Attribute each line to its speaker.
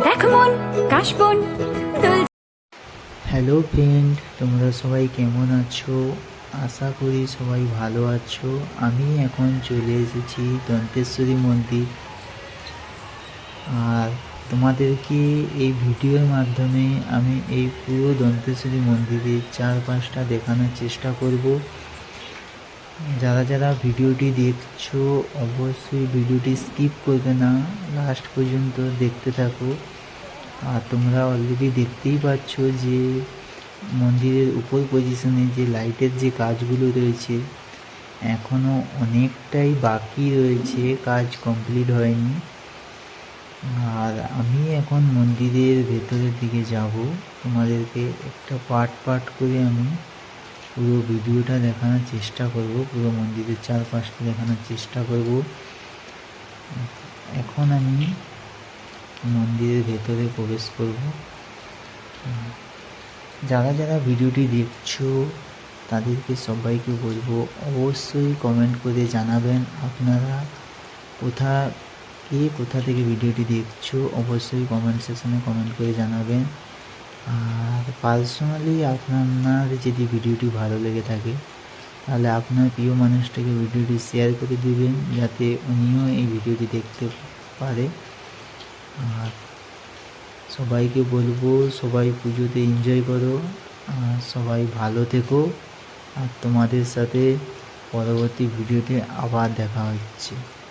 Speaker 1: দেখ মন কাশবন
Speaker 2: হ্যালো ফ্রেন্ড তোমরা সবাই কেমন আছো? আশা করি সবাই ভালো আছো। আমি এখন চলে এসেছি দন্তেশ্বরী মন্দির। আর তোমাদেরকে এই ভিডিওর মাধ্যমে আমি এই পুরো দন্তেশ্বরী মন্দিরের চারপাশটা দেখানোর চেষ্টা করব। যারা যারা ভিডিওটি দেখছ, অবশ্যই ভিডিওটি স্কিপ করবে না। লাস্ট পর্যন্ত দেখতে থাকো। আর তোমরা অলরেডি দেখতেই পাচ্ছ যে, মন্দিরের উপর পজিশনে যে লাইটের যে কাজগুলো রয়েছে এখনও অনেকটাই বাকি রয়েছে। কাজ কমপ্লিট হয়নি। আর আমি এখন মন্দিরের ভেতরের দিকে যাব। তোমাদেরকে একটা পার্ট পার্ট করে আমি পুরো ভিডিওটা দেখানোর চেষ্টা করব, পুরো মন্দিরের চারপাশটা দেখানোর চেষ্টা করব। এখন আমি মন্দিরের ভেতরে প্রবেশ করব। যারা যারা ভিডিওটি দেখছ, তাদেরকে সবাইকে বলব, অবশ্যই কমেন্ট করে জানাবেন আপনারা কোথা, কে কোথা থেকে ভিডিওটি দেখছ। অবশ্যই কমেন্ট সেকশনে কমেন্ট করে জানাবেন। আর পার্সোনালি আপনার যদি ভিডিওটি ভালো লেগে থাকে, তাহলে আপনার প্রিয় মানুষটাকে ভিডিওটি শেয়ার করে দিবেন, যাতে উনিও এই ভিডিওটি দেখতে পারে। আর সবাইকে বলব, সবাই পুজোতে এনজয় করো, আর সবাই ভালো থেকো। আর তোমাদের সাথে পরবর্তী ভিডিওতে আবার দেখা হচ্ছে।